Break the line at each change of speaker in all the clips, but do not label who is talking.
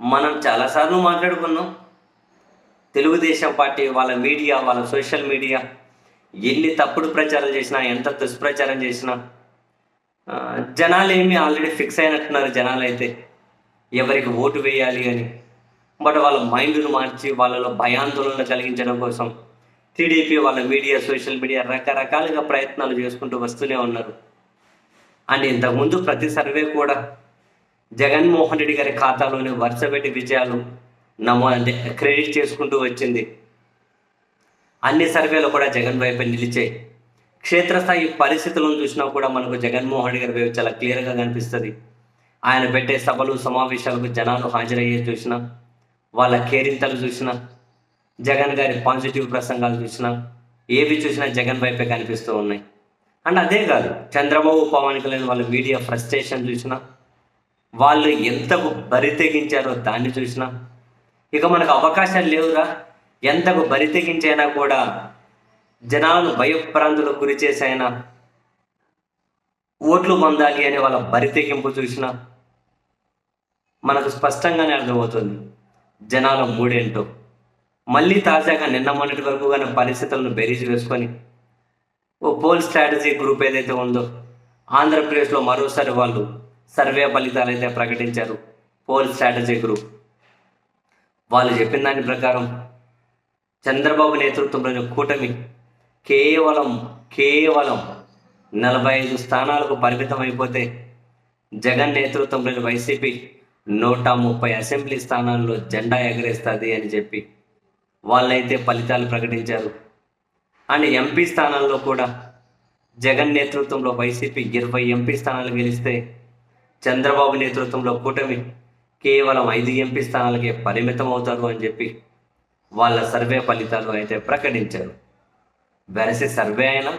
మనం చాలాసార్లు మాట్లాడుకున్నాం. తెలుగుదేశం పార్టీ వాళ్ళ మీడియా వాళ్ళ సోషల్ మీడియా ఎన్ని తప్పుడు ప్రచారం చేసినా ఎంత దుష్ప్రచారం చేసినా జనాలు ఏమి ఆల్రెడీ ఫిక్స్ అయినట్టున్నారు జనాలు అయితే ఎవరికి ఓటు వేయాలి అని. బట్ వాళ్ళ మైండ్ను మార్చి వాళ్ళలో భయాందోళన కలిగించడం కోసం టీడీపీ వాళ్ళ మీడియా సోషల్ మీడియా రకరకాలుగా ప్రయత్నాలు చేసుకుంటూ వస్తూనే ఉన్నారు. అండ్ ఇంతకుముందు ప్రతి సర్వే కూడా జగన్మోహన్ రెడ్డి గారి ఖాతాలోని వరుసపెట్టి విజయాలు నమో అంటే క్రెడిట్ చేసుకుంటూ వచ్చింది. అన్ని సర్వేలు కూడా జగన్ వైపు నిలిచాయి. క్షేత్రస్థాయి పరిస్థితులను చూసినా కూడా మనకు జగన్మోహన్ రెడ్డి గారి వైపు చాలా క్లియర్గా కనిపిస్తుంది. ఆయన పెట్టే సభలు సమావేశాలకు జనాలు హాజరయ్యే చూసినా వాళ్ళ కేరింతలు చూసినా జగన్ గారి పాజిటివ్ ప్రసంగాలు చూసినా ఏవి చూసినా జగన్ వైపే కనిపిస్తూ ఉన్నాయి. అండ్ అదే కాదు చంద్రబాబు పవన్ కళ్యాణ్ వాళ్ళ మీడియా ఫ్రస్ట్రేషన్ చూసినా వాళ్ళు ఎంతకు బరి తెగించారో దాన్ని చూసినా. ఇక మనకు అవకాశాలు లేవురా. ఎంతకు బరి తెగించైనా కూడా జనాలు భయప్రాంతులకు గురి చేసైనా ఓట్లు పొందాలి అనే వాళ్ళ బరి తెగింపు చూసినా మనకు స్పష్టంగానే అర్థమవుతుంది. జనాల మూడేంటో. మళ్ళీ తాజాగా నిన్న మొన్నటి వరకు కానీ పరిస్థితులను బెరీజ్ వేసుకొని ఓ పోల్ స్ట్రాటజీ గ్రూప్ ఏదైతే ఉందో ఆంధ్రప్రదేశ్లో మరోసారి వాళ్ళు సర్వే ఫలితాలు అయితే ప్రకటించారు. Poll strategy group. వాళ్ళు చెప్పిన దాని ప్రకారం చంద్రబాబు నేతృత్వంలోని కూటమి కేవలం కేవలం నలభై ఐదు స్థానాలకు పరిమితం అయిపోతే జగన్ నేతృత్వంలోని వైసీపీ నూట ముప్పై అసెంబ్లీ స్థానాల్లో జెండా ఎగరేస్తుంది అని చెప్పి వాళ్ళైతే ఫలితాలు ప్రకటించారు. అండ్ ఎంపీ స్థానాల్లో కూడా జగన్ నేతృత్వంలో వైసీపీ ఇరవై ఎంపీ స్థానాలు గెలిస్తే చంద్రబాబు నేతృత్వంలో కూటమి కేవలం ఐదు ఎంపీ స్థానాలకే పరిమితం అవుతారు అని చెప్పి వాళ్ళ సర్వే ఫలితాలు అయితే ప్రకటించారు. వెరసి సర్వే అయినా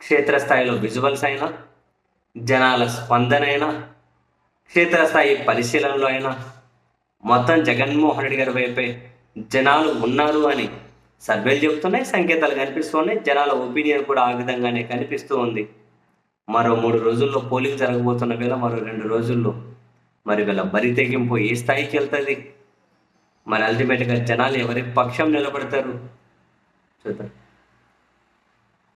క్షేత్రస్థాయిలో విజువల్స్ అయినా జనాల స్పందన అయినా క్షేత్రస్థాయి పరిశీలనలో అయినా మొత్తం జగన్మోహన్ రెడ్డి గారి వైపే జనాలు ఉన్నారు అని సర్వేలు చెబుతున్నాయి సంకేతాలు కనిపిస్తున్నాయి జనాల ఒపీనియన్ కూడా ఆ విధంగానే కనిపిస్తూ ఉంది. మరో మూడు రోజుల్లో పోలింగ్ జరగబోతున్న వేళ మరో రెండు రోజుల్లో మరి వీళ్ళ బరి తెగింపు ఏ స్థాయికి వెళ్తుంది? మరి అల్టిమేట్గా జనాలు ఎవరి పక్షం నిలబడతారు? చూద్దాం.